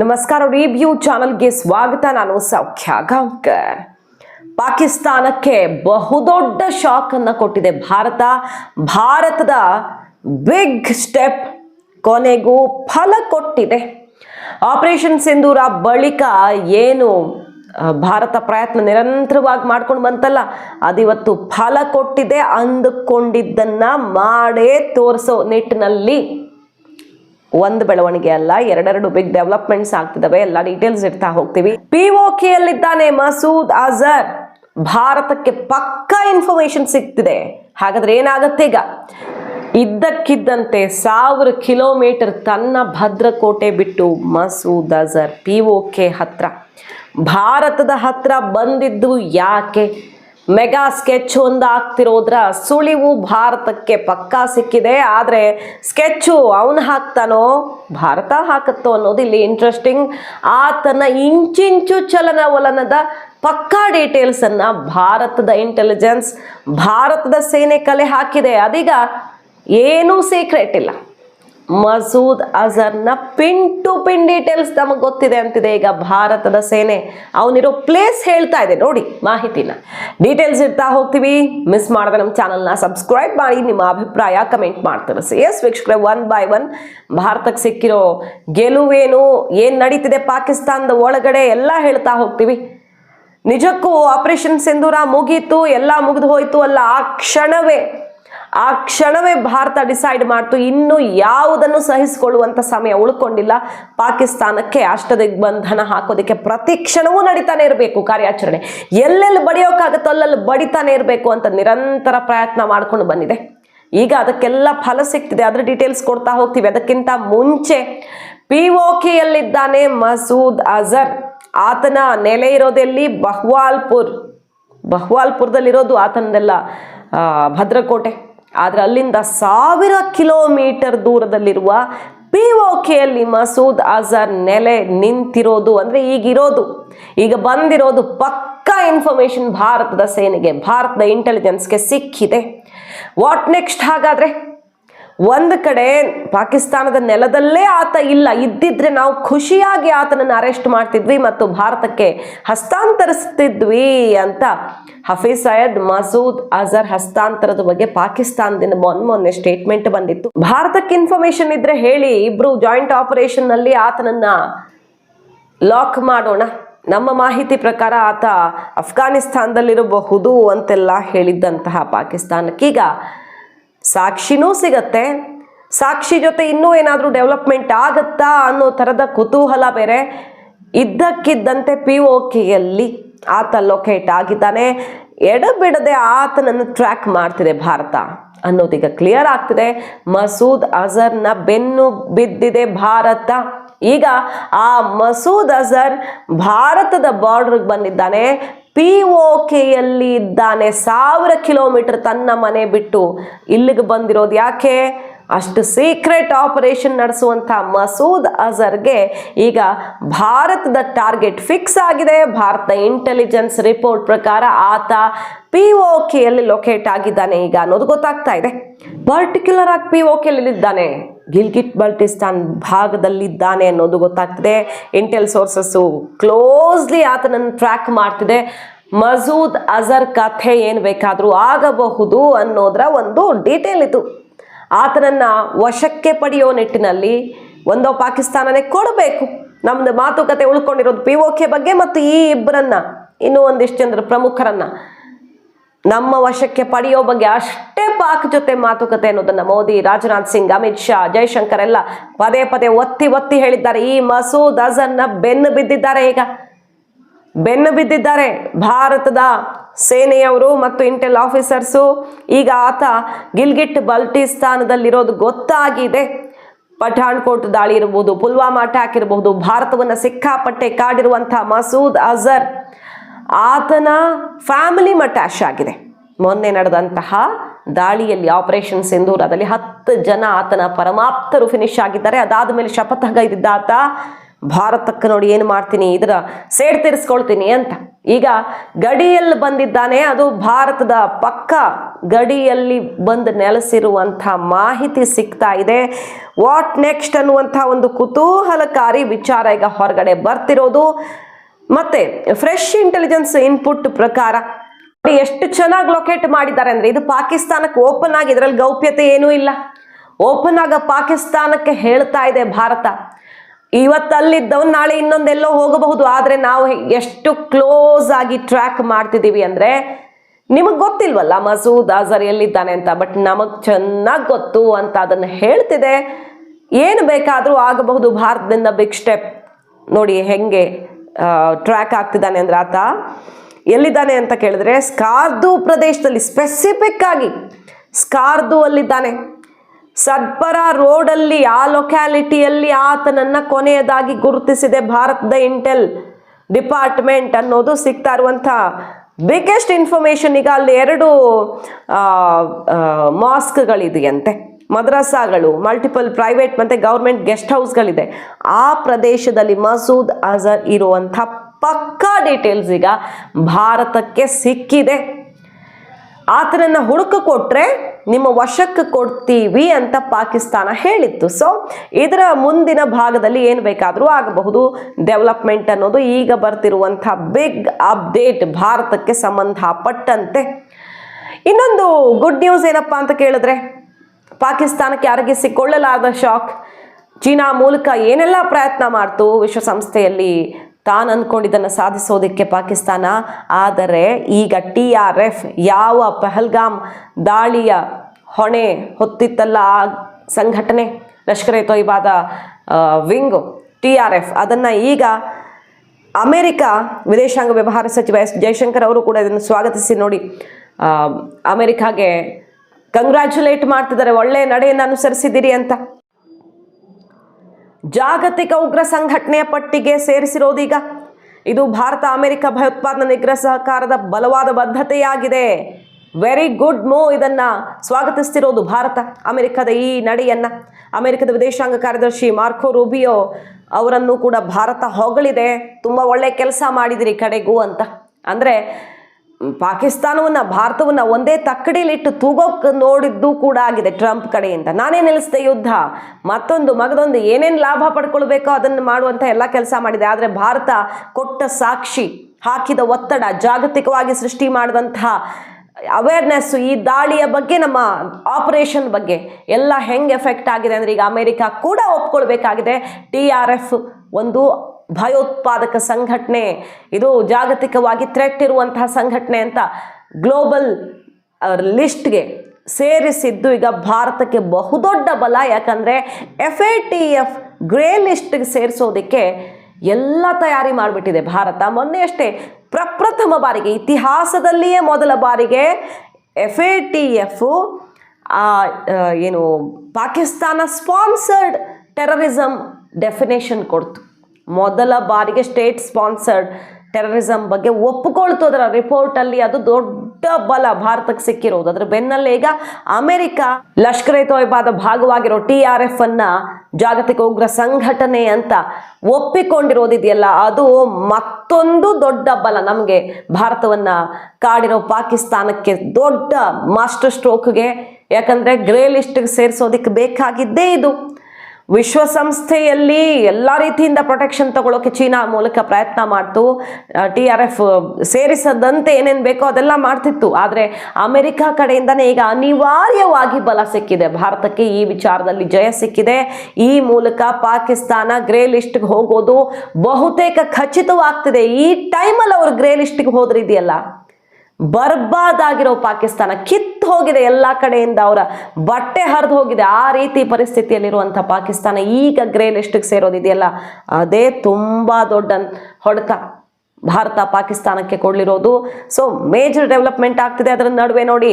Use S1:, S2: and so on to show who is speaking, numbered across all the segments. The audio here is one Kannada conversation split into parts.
S1: ನಮಸ್ಕಾರ ರಿವ್ಯೂ ಚಾನಲ್ಗೆ ಸ್ವಾಗತ. ನಾನು ಸೌಖ್ಯ ಗಾಂವ್ಕರ್ ಪಾಕಿಸ್ತಾನಕ್ಕೆ ಬಹುದೊಡ್ಡ ಶಾಕ್ ಅನ್ನು ಕೊಟ್ಟಿದೆ ಭಾರತ. ಭಾರತದ ಬಿಗ್ ಸ್ಟೆಪ್ ಕೊನೆಗೂ ಫಲ ಕೊಟ್ಟಿದೆ. ಆಪರೇಷನ್ ಸಿಂಧೂರ ಬಳಿಕ ಏನು ಭಾರತ ಪ್ರಯತ್ನ ನಿರಂತರವಾಗಿ ಮಾಡ್ಕೊಂಡು ಬಂತಲ್ಲ, ಅದಿವತ್ತು ಫಲ ಕೊಟ್ಟಿದೆ ಅಂದುಕೊಂಡಿದ್ದನ್ನ ಮಾಡೇ ತೋರಿಸೋ ನಿಟ್ಟಿನಲ್ಲಿ ಒಂದು ಬೆಳವಣಿಗೆ ಅಲ್ಲ, ಎರಡೆರಡು ಬಿಗ್ ಡೆವಲಪ್ಮೆಂಟ್ಸ್ ಆಗ್ತಿದ್ದಾವೆ ಎಲ್ಲ ಡೀಟೇಲ್ಸ್ ಇಡ್ತಾ ಹೋಗ್ತೀವಿ. ಪಿ ಯಲ್ಲಿದ್ದಾನೆ ಮಸೂದ್ ಅಜರ್. ಭಾರತಕ್ಕೆ ಪಕ್ಕಾ ಇನ್ಫಾರ್ಮೇಶನ್ ಸಿಗ್ತಿದೆ. ಹಾಗಾದ್ರೆ ಏನಾಗತ್ತೆ ಈಗ? ಇದ್ದಕ್ಕಿದ್ದಂತೆ ಸಾವಿರ ಕಿಲೋಮೀಟರ್ ತನ್ನ ಭದ್ರಕೋಟೆ ಬಿಟ್ಟು ಮಸೂದ್ ಅಜರ್ ಪಿ ಹತ್ರ. ಭಾರತದ ಹತ್ರ ಬಂದಿದ್ದು ಯಾಕೆ? ಮೆಗಾ ಸ್ಕೆಚ್ ಒಂದು ಆಗ್ತಿರೋದ್ರ ಸುಳಿವು ಭಾರತಕ್ಕೆ ಪಕ್ಕಾ ಸಿಕ್ಕಿದೆ. ಆದರೆ ಸ್ಕೆಚ್ಚು ಅವನು ಹಾಕ್ತಾನೋ, ಭಾರತ ಹಾಕತ್ತೋ ಅನ್ನೋದು ಇಲ್ಲಿ ಇಂಟ್ರೆಸ್ಟಿಂಗ್ ಆತನ ಇಂಚಿಂಚು ಚಲನವಲನದ ಪಕ್ಕಾ ಡೀಟೇಲ್ಸನ್ನು ಭಾರತದ ಇಂಟೆಲಿಜೆನ್ಸ್ ಭಾರತದ ಸೇನೆ ಕಲೆ ಹಾಕಿದೆ. ಅದೀಗ ಏನೂ ಸೀಕ್ರೆಟ್ ಇಲ್ಲ. ಮಸೂದ್ ಅಜರ್ನ ಪಿನ್ ಟು ಪಿನ್ ಡೀಟೇಲ್ಸ್ ನಮಗೆ ಗೊತ್ತಿದೆ ಅಂತಿದೆ. ಈಗ ಭಾರತದ ಸೇನೆ ಅವನಿರೋ ಪ್ಲೇಸ್ ಹೇಳ್ತಾ ಇದೆ. ನೋಡಿ ಮಾಹಿತಿನ. ಡೀಟೇಲ್ಸ್ ಇರ್ತಾ ಹೋಗ್ತೀವಿ. ಮಿಸ್ ಮಾಡದೆ ನಮ್ಮ ಚಾನಲ್ನ ಸಬ್ಸ್ಕ್ರೈಬ್ ಮಾಡಿ, ನಿಮ್ಮ ಅಭಿಪ್ರಾಯ ಕಮೆಂಟ್ ಮಾಡ್ತಿರಿಸಿ ಎಸ್ ವೀಕ್ಷಕರೇ, ಒನ್ ಬೈ ಒನ್ ಭಾರತಕ್ಕೆ ಸಿಕ್ಕಿರೋ ಗೆಲುವೇನು, ಏನು ನಡೀತಿದೆ ಪಾಕಿಸ್ತಾನದ ಒಳಗಡೆ ಎಲ್ಲ ಹೇಳ್ತಾ ಹೋಗ್ತೀವಿ. ನಿಜಕ್ಕೂ ಆಪರೇಷನ್ ಸಿಂಧೂರ ಮುಗೀತು, ಎಲ್ಲ ಮುಗಿದು ಹೋಯಿತು ಅಲ್ಲ, ಆ ಕ್ಷಣವೇ ಆ ಕ್ಷಣವೇ ಭಾರತ ಡಿಸೈಡ್ ಮಾಡ್ತು ಇನ್ನು ಯಾವುದನ್ನು ಸಹಿಸಿಕೊಳ್ಳುವಂತ ಸಮಯ ಉಳ್ಕೊಂಡಿಲ್ಲ. ಪಾಕಿಸ್ತಾನಕ್ಕೆ ಅಷ್ಟದಿಗ್ಬಂಧನ ಹಾಕೋದಕ್ಕೆ ಪ್ರತಿ ಕ್ಷಣವೂ ನಡೀತಾನೆ ಇರಬೇಕು ಕಾರ್ಯಾಚರಣೆ. ಎಲ್ಲೆಲ್ಲಿ ಬಡಿಯೋಕ್ಕಾಗುತ್ತೋ ಅಲ್ಲಲ್ಲಿ ಬಡಿತಾನೆ ಇರಬೇಕು ಅಂತ ನಿರಂತರ ಪ್ರಯತ್ನ ಮಾಡ್ಕೊಂಡು ಬಂದಿದೆ. ಈಗ ಅದಕ್ಕೆಲ್ಲ ಫಲ ಸಿಗ್ತಿದೆ. ಅದ್ರ ಡೀಟೇಲ್ಸ್ ಕೊಡ್ತಾ ಹೋಗ್ತೀವಿ. ಅದಕ್ಕಿಂತ ಮುಂಚೆ ಪಿ ಯಲ್ಲಿದ್ದಾನೆ ಮಸೂದ್ ಅಜರ್. ಆತನ ನೆಲೆ ಇರೋದೆಲ್ಲಿ ಬಹ್ವಾಲ್ಪುರ್. ಬಹ್ವಾಲ್ಪುರದಲ್ಲಿರೋದು ಆತನದೆಲ್ಲ ಭದ್ರಕೋಟೆ. ಆದರೆ ಅಲ್ಲಿಂದ ಸಾವಿರ ಕಿಲೋಮೀಟರ್ ದೂರದಲ್ಲಿರುವ ಪಿ ಯಲ್ಲಿ ಮಸೂದ್ ಅಜರ್ ನೆಲೆ ನಿಂತಿರೋದು ಅಂದರೆ ಈಗಿರೋದು. ಈಗ ಬಂದಿರೋದು ಪಕ್ಕಾ ಇನ್ಫಾರ್ಮೇಶನ್ ಭಾರತದ ಸೇನೆಗೆ, ಭಾರತದ ಇಂಟೆಲಿಜೆನ್ಸ್ಗೆ ಸಿಕ್ಕಿದೆ. ವಾಟ್ ನೆಕ್ಸ್ಟ್ ಹಾಗಾದ್ರೆ? ಒಂದು ಕಡೆ ಪಾಕಿಸ್ತಾನದ ನೆಲದಲ್ಲೇ ಆತ ಇಲ್ಲ. ಇದ್ದಿದ್ರೆ ನಾವು ಖುಷಿಯಾಗಿ ಆತನನ್ನು ಅರೆಸ್ಟ್ ಮಾಡ್ತಿದ್ವಿ ಮತ್ತು ಭಾರತಕ್ಕೆ ಹಸ್ತಾಂತರಿಸ್ತಿದ್ವಿ ಅಂತ ಹಫೀಸ್ ಸಯದ್ ಮಸೂದ್ ಅಜರ್ ಹಸ್ತಾಂತರದ ಬಗ್ಗೆ ಪಾಕಿಸ್ತಾನದಿಂದ ಮೊನ್ನೆ ಮೊನ್ನೆ ಸ್ಟೇಟ್ಮೆಂಟ್ ಬಂದಿತ್ತು. ಭಾರತಕ್ಕೆ ಇನ್ಫಾರ್ಮೇಶನ್ ಇದ್ರೆ ಹೇಳಿ, ಇಬ್ರು ಜಾಯಿಂಟ್ ಆಪರೇಷನ್ನಲ್ಲಿ ಆತನನ್ನ ಲಾಕ್ ಮಾಡೋಣ. ನಮ್ಮ ಮಾಹಿತಿ ಪ್ರಕಾರ ಆತ ಅಫ್ಘಾನಿಸ್ತಾನದಲ್ಲಿರಬಹುದು ಅಂತೆಲ್ಲ ಹೇಳಿದ್ದಂತಹ ಪಾಕಿಸ್ತಾನಕ್ಕೀಗ ಸಾಕ್ಷಿನೂ ಸಿಗತ್ತೆ. ಸಾಕ್ಷಿ ಜೊತೆ ಇನ್ನೂ ಏನಾದರೂ ಡೆವಲಪ್ಮೆಂಟ್ ಆಗುತ್ತಾ ಅನ್ನೋ ಥರದ ಕುತೂಹಲ ಬೇರೆ. ಇದ್ದಕ್ಕಿದ್ದಂತೆ ಪಿ ಒ ಕೆಯಲ್ಲಿ ಆತ ಲೊಕೇಟ್ ಆಗಿದ್ದಾನೆ. ಎಡಬಿಡದೆ ಆತನನ್ನು ಟ್ರ್ಯಾಕ್ ಮಾಡ್ತಿದೆ ಭಾರತ ಅನ್ನೋದೀಗ ಕ್ಲಿಯರ್ ಆಗ್ತಿದೆ. ಮಸೂದ್ ಅಜರ್ನ ಬೆನ್ನು ಬಿದ್ದಿದೆ ಭಾರತ. ಈಗ ಆ ಮಸೂದ್ ಅಜರ್ ಭಾರತದ ಬಾರ್ಡರ್ಗೆ ಬಂದಿದ್ದಾನೆ. ಪಿ ಒ ಕೆಯಲ್ಲಿ ಇದ್ದಾನೆ, ಸಾವಿರ ಕಿಲೋಮೀಟರ್ ತನ್ನ ಮನೆ ಬಿಟ್ಟು ಇಲ್ಲಿಗೆ ಬಂದಿರೋದು ಯಾಕೆ? ಅಷ್ಟು ಸೀಕ್ರೆಟ್ ಆಪರೇಷನ್ ನಡೆಸುವಂಥ ಮಸೂದ್ ಅಜರ್ಗೆ ಈಗ ಭಾರತದ ಟಾರ್ಗೆಟ್ ಫಿಕ್ಸ್ ಆಗಿದೆ. ಭಾರತ ಇಂಟೆಲಿಜೆನ್ಸ್ ರಿಪೋರ್ಟ್ ಪ್ರಕಾರ ಆತ ಪಿ ಒ ಕೆಯಲ್ಲಿ ಲೊಕೇಟ್ ಆಗಿದ್ದಾನೆ ಈಗ ಅನ್ನೋದು ಗೊತ್ತಾಗ್ತಾ ಇದೆ. ಪರ್ಟಿಕ್ಯುಲರ್ ಆಗಿ ಪಿ ಒ ಕೆಲ್ಲಿದ್ದಾನೆ ಗಿಲ್ಗಿಟ್ ಬಲ್ಟಿಸ್ತಾನ್ ಭಾಗದಲ್ಲಿದ್ದಾನೆ ಅನ್ನೋದು ಗೊತ್ತಾಗ್ತಿದೆ. ಇಂಟೆಲ್ ಸೋರ್ಸಸ್ಸು ಕ್ಲೋಸ್ಲಿ ಆತನನ್ನು ಟ್ರ್ಯಾಕ್ ಮಾಡ್ತಿದೆ. ಮಸೂದ್ ಅಜರ್ ಕಥೆ ಏನು ಬೇಕಾದರೂ ಆಗಬಹುದು ಅನ್ನೋದರ ಒಂದು ಡೀಟೇಲ್ ಇತ್ತು. ಆತನನ್ನ ವಶಕ್ಕೆ ಪಡೆಯೋ ನಿಟ್ಟಿನಲ್ಲಿ ಒಂದೋ ಪಾಕಿಸ್ತಾನನೇ ಕೊಡಬೇಕು. ನಮ್ಮದು ಮಾತುಕತೆ ಉಳ್ಕೊಂಡಿರೋದು ಪಿ ಕೆ ಬಗ್ಗೆ ಮತ್ತು ಈ ಇಬ್ಬರನ್ನ, ಇನ್ನೂ ಒಂದಿಷ್ಟು ಜನರ ಪ್ರಮುಖರನ್ನ. ನಮ್ಮ ವಶಕ್ಕೆ ಪಡೆಯೋ ಬಗ್ಗೆ ಅಷ್ಟೇ ಪಾಕ್ ಜೊತೆ ಮಾತುಕತೆ ಅನ್ನೋದನ್ನ ಮೋದಿ, ರಾಜನಾಥ್ ಸಿಂಗ್, ಅಮಿತ್ ಶಾ, ಜೈಶಂಕರ್ ಎಲ್ಲ ಪದೇ ಪದೇ ಒತ್ತಿ ಒತ್ತಿ ಹೇಳಿದ್ದಾರೆ. ಈ ಮಸೂದ್ ಅಜರ್ನ ಬೆನ್ನು ಬಿದ್ದಿದ್ದಾರೆ ಈಗ. ಬೆನ್ನು ಬಿದ್ದಿದ್ದಾರೆ. ಭಾರತದ ಸೇನೆಯವರು ಮತ್ತು ಇಂಟೆಲ್ ಆಫೀಸರ್ಸು ಈಗ ಆತ ಗಿಲ್ಗಿಟ್ ಬಲ್ಟಿಸ್ತಾನದಲ್ಲಿರೋದು ಗೊತ್ತಾಗಿದೆ. ಪಠಾಣ್ಕೋಟ್ ದಾಳಿ ಇರಬಹುದು ಪುಲ್ವಾಮಾ ಅಟ್ಯಾಕ್ ಇರಬಹುದು ಭಾರತವನ್ನು ಸಿಕ್ಕಾಪಟ್ಟೆ ಕಾಡಿರುವಂತಹ ಮಸೂದ್ ಅಜರ್ ಆತನ ಫ್ಯಾಮಿಲಿ ಮಟ್ಯಾಶ್ ಆಗಿದೆ. ಮೊನ್ನೆ ನಡೆದಂತಹ ದಾಳಿಯಲ್ಲಿ ಆಪರೇಷನ್ ಸಿಂಧೂರದಲ್ಲಿ ಹತ್ತು ಜನ ಆತನ ಪರಮಾಪ್ತರು ಫಿನಿಶ್ ಆಗಿದ್ದಾರೆ. ಅದಾದ ಮೇಲೆ ಶಪಥಗೈದಿದ್ದ ಆತ, ಭಾರತಕ್ಕೆ ನೋಡಿ ಏನು ಮಾಡ್ತೀನಿ, ಇದರ ಸೇಡ್ ತೀರಿಸ್ಕೊಳ್ತೀನಿ ಅಂತ. ಈಗ ಗಡಿಯಲ್ಲಿ ಬಂದಿದ್ದಾನೆ, ಅದು ಭಾರತದ ಪಕ್ಕ ಗಡಿಯಲ್ಲಿ ಬಂದು ನೆಲೆಸಿರುವಂಥ ಮಾಹಿತಿ ಸಿಗ್ತಾ ಇದೆ. ವಾಟ್ ನೆಕ್ಸ್ಟ್ ಅನ್ನುವಂಥ ಒಂದು ಕುತೂಹಲಕಾರಿ ವಿಚಾರ ಈಗ ಹೊರಗಡೆ ಬರ್ತಿರೋದು. ಮತ್ತೆ ಫ್ರೆಶ್ ಇಂಟೆಲಿಜೆನ್ಸ್ ಇನ್ಪುಟ್ ಪ್ರಕಾರ ಎಷ್ಟು ಚೆನ್ನಾಗಿ ಲೊಕೇಟ್ ಮಾಡಿದ್ದಾರೆ ಅಂದ್ರೆ ಇದು ಪಾಕಿಸ್ತಾನಕ್ಕೆ ಓಪನ್ ಆಗಿ ಇದರಲ್ಲಿ ಗೌಪ್ಯತೆ ಏನೂ ಇಲ್ಲ. ಓಪನ್ ಆಗ ಪಾಕಿಸ್ತಾನಕ್ಕೆ ಹೇಳ್ತಾ ಇದೆ ಭಾರತ. ಇವತ್ತಲ್ಲಿದ್ದವನು ನಾಳೆ ಇನ್ನೊಂದೆಲ್ಲೋ ಹೋಗಬಹುದು. ಆದರೆ ನಾವು ಎಷ್ಟು ಕ್ಲೋಸ್ ಆಗಿ ಟ್ರ್ಯಾಕ್ ಮಾಡ್ತಿದ್ದೀವಿ ಅಂದ್ರೆ ನಿಮಗೆ ಗೊತ್ತಿಲ್ವಲ್ಲ, ಮಸೂದ್ ಅಜರ್ ಎಲ್ಲಿದ್ದಾನೆ ಅಂತ. ಬಟ್ ನಮಗೆ ಚೆನ್ನಾಗಿ ಗೊತ್ತು ಅಂತ ಅದನ್ನು ಹೇಳ್ತಿದೆ. ಏನು ಬೇಕಾದರೂ ಆಗಬಹುದು. ಭಾರತದಿಂದ ಬಿಗ್ ಸ್ಟೆಪ್ ನೋಡಿ ಹೆಂಗೆ ಟ್ರ್ಯಾಕ್ ಆಗ್ತಿದ್ದಾನೆ ಅಂದರೆ ಆತ ಎಲ್ಲಿದ್ದಾನೆ ಅಂತ ಕೇಳಿದ್ರೆ ಸ್ಕಾರ್ದು ಪ್ರದೇಶದಲ್ಲಿ ಸ್ಪೆಸಿಫಿಕ್ ಆಗಿ ಸ್ಕಾರ್ದು ಅಲ್ಲಿದ್ದಾನೆ. ಸದ್ಪರ ರೋಡಲ್ಲಿ ಆ ಲೊಕ್ಯಾಲಿಟಿಯಲ್ಲಿ ಆತನನ್ನ ಕೊನೆಯದಾಗಿ ಗುರುತಿಸಿದೆ ಭಾರತದ ಇಂಟೆಲ್ ಡಿಪಾರ್ಟ್ಮೆಂಟ್ ಅನ್ನೋದು ಸಿಗ್ತಾ ಇರುವಂಥ ಬಿಗ್ಗೆಸ್ಟ್ ಇನ್ಫಾರ್ಮೇಶನ್ ಈಗ ಅಲ್ಲಿ ಎರಡು ಮಾಸ್ಕ್ಗಳಿದೆಯಂತೆ ಮದ್ರಸಾಗಳು ಮಲ್ಟಿಪಲ್ ಪ್ರೈವೇಟ್ ಮತ್ತು ಗೌರ್ಮೆಂಟ್ ಗೆಸ್ಟ್ ಹೌಸ್ಗಳಿದೆ ಆ ಪ್ರದೇಶದಲ್ಲಿ ಮಸೂದ್ ಅಜರ್ ಇರುವಂಥ ಪಕ್ಕಾ ಡೀಟೇಲ್ಸ್ ಈಗ ಭಾರತಕ್ಕೆ ಸಿಕ್ಕಿದೆ. ಆತನನ್ನ ಹುಡುಕ ಕೊಟ್ರೆ ನಿಮ್ಮ ವಶಕ್ಕೆ ಕೊಡ್ತೀವಿ ಅಂತ ಪಾಕಿಸ್ತಾನ ಹೇಳಿತ್ತು. ಸೊ ಇದರ ಮುಂದಿನ ಭಾಗದಲ್ಲಿ ಏನು ಬೇಕಾದರೂ ಆಗಬಹುದು. ಡೆವಲಪ್ಮೆಂಟ್ ಅನ್ನೋದು ಈಗ ಬರ್ತಿರುವಂಥ ಬಿಗ್ ಅಪ್ಡೇಟ್ ಭಾರತಕ್ಕೆ ಸಂಬಂಧಪಟ್ಟಂತೆ. ಇನ್ನೊಂದು ಗುಡ್ ನ್ಯೂಸ್ ಏನಪ್ಪಾ ಅಂತ ಕೇಳಿದ್ರೆ ಪಾಕಿಸ್ತಾನಕ್ಕೆ ಅರಗಿಸಿಕೊಳ್ಳಲಾದ ಶಾಕ್. ಚೀನಾ ಮೂಲಕ ಏನೆಲ್ಲ ಪ್ರಯತ್ನ ಮಾಡ್ತು ವಿಶ್ವಸಂಸ್ಥೆಯಲ್ಲಿ, ತಾನು ಅಂದ್ಕೊಂಡಿದ್ದನ್ನು ಸಾಧಿಸೋದಕ್ಕೆ ಪಾಕಿಸ್ತಾನ. ಆದರೆ ಈಗ ಟಿ ಆರ್ ಎಫ್ ಯಾವ ಪಹಲ್ಗಾಮ್ ದಾಳಿಯ ಹೊಣೆ ಹೊತ್ತಿತ್ತಲ್ಲ ಆ ಸಂಘಟನೆ? ಲಷ್ಕರ್ ಎ ತೊಯ್ಬಾದ ವಿಂಗು ಟಿ ಆರ್ ಎಫ್. ಅದನ್ನು ಈಗ ಅಮೆರಿಕ ವಿದೇಶಾಂಗ ವ್ಯವಹಾರ ಸಚಿವ ಎಸ್ ಜಯಶಂಕರ್ ಅವರು ಕೂಡ ಇದನ್ನು ಸ್ವಾಗತಿಸಿ ನೋಡಿ. ಅಮೆರಿಕಾಗೆ ಕಂಗ್ರ್ಯಾಚುಲೇಟ್ ಮಾಡ್ತಿದ್ದಾರೆ. ಒಳ್ಳೆ ನಡೆಯನ್ನು ಅನುಸರಿಸಿದ್ದೀರಿ ಅಂತ. ಜಾಗತಿಕ ಉಗ್ರ ಸಂಘಟನೆಯ ಪಟ್ಟಿಗೆ ಸೇರಿಸಿರೋದೀಗ ಇದು ಭಾರತ ಅಮೆರಿಕ ಭಯೋತ್ಪಾದನಾ ನಿಗ್ರಹ ಸಹಕಾರದ ಬಲವಾದ ಬದ್ಧತೆಯಾಗಿದೆ. ವೆರಿ ಗುಡ್ ಮೂ ಇದನ್ನ ಸ್ವಾಗತಿಸ್ತಿರೋದು ಭಾರತ, ಅಮೆರಿಕದ ಈ ನಡೆಯನ್ನ. ಅಮೆರಿಕದ ವಿದೇಶಾಂಗ ಕಾರ್ಯದರ್ಶಿ ಮಾರ್ಕೋ ರೂಬಿಯೋ ಅವರನ್ನು ಕೂಡ ಭಾರತ ಹೊಗಳಿದೆ. ತುಂಬ ಒಳ್ಳೆ ಕೆಲಸ ಮಾಡಿದಿರಿ ಕಡೆಗೂ ಅಂತ. ಅಂದರೆ ಪಾಕಿಸ್ತಾನವನ್ನ, ಭಾರತವನ್ನು ಒಂದೇ ತಕ್ಕಡಿಲಿಟ್ಟು ತೂಗೋಕ್ಕೆ ನೋಡಿದ್ದು ಕೂಡ ಆಗಿದೆ ಟ್ರಂಪ್ ಕಡೆಯಿಂದ. ನಾನೇ ನಿಲ್ಲಿಸಿದೆ ಯುದ್ಧ? ಮತ್ತೊಂದು ಮಗದೊಂದು ಏನೇನು ಲಾಭ ಪಡ್ಕೊಳ್ಬೇಕೋ ಅದನ್ನು ಮಾಡುವಂಥ ಎಲ್ಲ ಕೆಲಸ ಮಾಡಿದೆ. ಆದರೆ ಭಾರತ ಕೊಟ್ಟ ಸಾಕ್ಷಿ, ಹಾಕಿದ ಒತ್ತಡ, ಜಾಗತಿಕವಾಗಿ ಸೃಷ್ಟಿ ಮಾಡಿದಂತಹ ಅವೇರ್ನೆಸ್ ಈ ದಾಳಿಯ ಬಗ್ಗೆ, ನಮ್ಮ ಆಪರೇಷನ್ ಬಗ್ಗೆ ಎಲ್ಲ ಹೆಂಗೆ ಎಫೆಕ್ಟ್ ಆಗಿದೆ ಅಂದರೆ ಈಗ ಅಮೇರಿಕಾ ಕೂಡ ಒಪ್ಕೊಳ್ಬೇಕಾಗಿದೆ. ಟಿ ಆರ್ ಎಫ್ ಒಂದು ಭಯೋತ್ಪಾದಕ ಸಂಘಟನೆ. ಇದು ಜಾಗತಿಕವಾಗಿ ಥ್ರೆಟ್ ಇರುವಂತಹ ಸಂಘಟನೆ ಅಂತ ಗ್ಲೋಬಲ್ ಲಿಸ್ಟ್ಗೆ ಸೇರಿಸಿದ್ದು ಈಗ ಭಾರತಕ್ಕೆ ಬಹುದೊಡ್ಡ ಬಲ. ಯಾಕಂದರೆ F A T F grey ಲಿಸ್ಟ್ಗೆ ಸೇರಿಸೋದಕ್ಕೆ ಎಲ್ಲ ತಯಾರಿ ಮಾಡಿಬಿಟ್ಟಿದೆ ಭಾರತ. ಮೊನ್ನೆ ಅಷ್ಟೇ ಪ್ರಪ್ರಥಮ ಬಾರಿಗೆ, ಇತಿಹಾಸದಲ್ಲಿಯೇ ಮೊದಲ ಬಾರಿಗೆ ಎಫ್ ಎ ಟಿ ಎಫ್ ಏನು, ಪಾಕಿಸ್ತಾನ ಸ್ಪಾನ್ಸರ್ಡ್ ಟೆರರಿಸಮ್ ಡೆಫಿನೇಷನ್ ಕೊಡ್ತು. ಮೊದಲ ಬಾರಿಗೆ ಸ್ಟೇಟ್ ಸ್ಪಾನ್ಸರ್ಡ್ ಟೆರರಿಸಮ್ ಬಗ್ಗೆ ಒಪ್ಪಿಕೊಳ್ತು ಅದರ ರಿಪೋರ್ಟಲ್ಲಿ ಅದು ದೊಡ್ಡ ಬಲ ಭಾರತಕ್ಕೆ ಸಿಕ್ಕಿರೋದು. ಅದರ ಬೆನ್ನಲ್ಲೇ ಈಗ ಅಮೆರಿಕ ಲಷ್ಕರ್ ಎ ತೊಯ್ಬಾದ ಭಾಗವಾಗಿರೋ ಟಿ ಆರ್ ಎಫ್ ಅನ್ನ ಜಾಗತಿಕ ಉಗ್ರ ಸಂಘಟನೆ ಅಂತ ಒಪ್ಪಿಕೊಂಡಿರೋದಿದೆಯಲ್ಲ, ಅದು ಮತ್ತೊಂದು ದೊಡ್ಡ ಬಲ ನಮಗೆ ಭಾರತವನ್ನ ಕಾಡಿರೋ ಪಾಕಿಸ್ತಾನಕ್ಕೆ ದೊಡ್ಡ ಮಾಸ್ಟರ್ ಸ್ಟ್ರೋಕ್ಗೆ ಯಾಕಂದ್ರೆ ಗ್ರೇ ಲಿಸ್ಟ್ಗೆ ಸೇರಿಸೋದಕ್ಕೆ ಬೇಕಾಗಿದ್ದೇ ಇದು. ವಿಶ್ವಸಂಸ್ಥೆಯಲ್ಲಿ ಎಲ್ಲ ರೀತಿಯಿಂದ ಪ್ರೊಟೆಕ್ಷನ್ ತಗೊಳ್ಳೋಕೆ ಚೀನಾ ಮೂಲಕ ಪ್ರಯತ್ನ ಮಾಡ್ತು. ಟಿ ಆರ್ ಎಫ್ ಸೇರಿಸದಂತೆ ಏನೇನು ಬೇಕೋ ಅದೆಲ್ಲ ಮಾಡ್ತಿತ್ತು. ಆದರೆ ಅಮೆರಿಕ ಕಡೆಯಿಂದನೇ ಈಗ ಅನಿವಾರ್ಯವಾಗಿ ಬಲ ಸಿಕ್ಕಿದೆ. ಭಾರತಕ್ಕೆ ಈ ವಿಚಾರದಲ್ಲಿ ಜಯ ಸಿಕ್ಕಿದೆ. ಈ ಮೂಲಕ ಪಾಕಿಸ್ತಾನ ಗ್ರೇ ಲಿಸ್ಟ್ಗೆ ಹೋಗೋದು ಬಹುತೇಕ ಖಚಿತವಾಗ್ತಿದೆ. ಈ ಟೈಮಲ್ಲಿ ಅವರು ಗ್ರೇ ಲಿಸ್ಟ್ಗೆ ಹೋದ್ರೆ ಇದೆಯಲ್ಲ ಬರ್ಬಾದಾಗಿರೋ ಪಾಕಿಸ್ತಾನ ಕಿತ್ತು ಹೋಗಿದೆ ಎಲ್ಲ ಕಡೆಯಿಂದ ಅವರ ಬಟ್ಟೆ ಹರಿದು ಹೋಗಿದೆ. ಆ ರೀತಿ ಪರಿಸ್ಥಿತಿಯಲ್ಲಿರುವಂಥ ಪಾಕಿಸ್ತಾನ ಈಗ ಗ್ರೇ ಲಿಸ್ಟಿಗೆ ಸೇರೋದಿದೆಯಲ್ಲ ಅದೇ ತುಂಬ ದೊಡ್ಡ ಹೊಡೆತ ಭಾರತ ಪಾಕಿಸ್ತಾನಕ್ಕೆ ಕೊಡಲಿರೋದು. ಸೊ ಮೇಜರ್ ಡೆವಲಪ್ಮೆಂಟ್ ಆಗ್ತಿದೆ ಅದರ ನಡುವೆ ನೋಡಿ.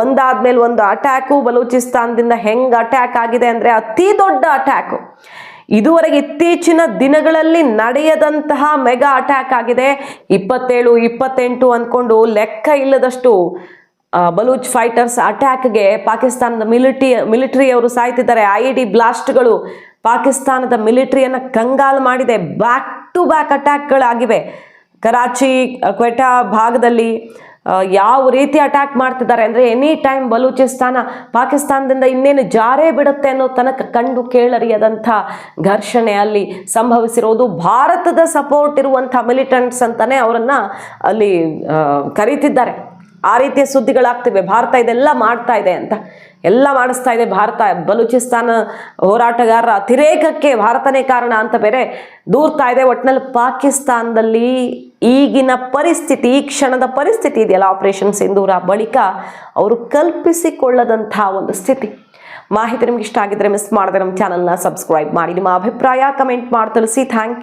S1: ಒಂದಾದ್ಮೇಲೆ ಒಂದು ಅಟ್ಯಾಕು ಬಲೂಚಿಸ್ತಾನದಿಂದ ಹೆಂಗ್ ಅಟ್ಯಾಕ್ ಆಗಿದೆ ಅಂದರೆ ಅತಿ ದೊಡ್ಡ ಅಟ್ಯಾಕು ಇದುವರೆಗೆ ಇತ್ತೀಚಿನ ದಿನಗಳಲ್ಲಿ ನಡೆಯದಂತಹ ಮೆಗಾ ಅಟ್ಯಾಕ್ ಆಗಿದೆ. ಇಪ್ಪತ್ತೇಳು, ಇಪ್ಪತ್ತೆಂಟು ಅಂದ್ಕೊಂಡು ಲೆಕ್ಕ ಇಲ್ಲದಷ್ಟು ಬಲೂಚ್ ಫೈಟರ್ಸ್ ಅಟ್ಯಾಕ್ಗೆ ಪಾಕಿಸ್ತಾನದ ಮಿಲಿಟಿ ಮಿಲಿಟರಿಯವರು ಸಾಯ್ತಿದ್ದಾರೆ. ಐ ಡಿ ಬ್ಲಾಸ್ಟ್ಗಳು ಪಾಕಿಸ್ತಾನದ ಮಿಲಿಟರಿಯನ್ನು ಕಂಗಾಲು ಮಾಡಿದೆ. ಬ್ಯಾಕ್ ಟು ಬ್ಯಾಕ್ ಅಟ್ಯಾಕ್ಗಳಾಗಿವೆ. ಕರಾಚಿ, ಕ್ವೆಟಾ ಭಾಗದಲ್ಲಿ ಯಾವ ರೀತಿ ಅಟ್ಯಾಕ್ ಮಾಡ್ತಿದ್ದಾರೆ ಅಂದರೆ ಎನಿ ಟೈಮ್ ಬಲೂಚಿಸ್ತಾನ ಪಾಕಿಸ್ತಾನದಿಂದ ಇನ್ನೇನು ಜಾರೇ ಬಿಡುತ್ತೆ ಅನ್ನೋ ತನಕ ಕಂಡು ಕೇಳರಿಯದಂಥ ಘರ್ಷಣೆ ಅಲ್ಲಿ ಸಂಭವಿಸಿರೋದು. ಭಾರತದ ಸಪೋರ್ಟ್ ಇರುವಂಥ ಮಿಲಿಟೆಂಟ್ಸ್ ಅಂತಲೇ ಅವರನ್ನು ಅಲ್ಲಿ ಕರೀತಿದ್ದಾರೆ. ಆ ರೀತಿಯ ಸುದ್ದಿಗಳಾಗ್ತಿವೆ. ಭಾರತ ಇದೆಲ್ಲ ಮಾಡ್ತಾ ಇದೆ ಅಂತ. ಎಲ್ಲ ಮಾಡಿಸ್ತಾ ಇದೆ ಭಾರತ. ಬಲೂಚಿಸ್ತಾನ ಹೋರಾಟಗಾರರ ಅತಿರೇಕಕ್ಕೆ ಭಾರತನೇ ಕಾರಣ ಅಂತ ಬೇರೆ ದೂರ್ತಾ ಇದೆ. ಒಟ್ಟಿನಲ್ಲಿ ಪಾಕಿಸ್ತಾನದಲ್ಲಿ ಈಗಿನ ಪರಿಸ್ಥಿತಿ, ಈ ಕ್ಷಣದ ಪರಿಸ್ಥಿತಿ ಇದೆಯಲ್ಲ ಆಪರೇಷನ್ ಸಿಂಧೂರ ಬಳಿಕ ಅವರು ಕಲ್ಪಿಸಿಕೊಳ್ಳದಂತಹ ಒಂದು ಸ್ಥಿತಿ. ಮಾಹಿತಿ ನಿಮ್ಗೆ ಇಷ್ಟ ಆಗಿದ್ರೆ ಮಿಸ್ ಮಾಡಿದ್ರೆ ನಮ್ಮ ಚಾನಲ್ನ ಸಬ್ಸ್ಕ್ರೈಬ್ ಮಾಡಿ. ನಿಮ್ಮ ಅಭಿಪ್ರಾಯ ಕಮೆಂಟ್ ಮಾಡಿ ತಿಳಿಸಿ. Thank you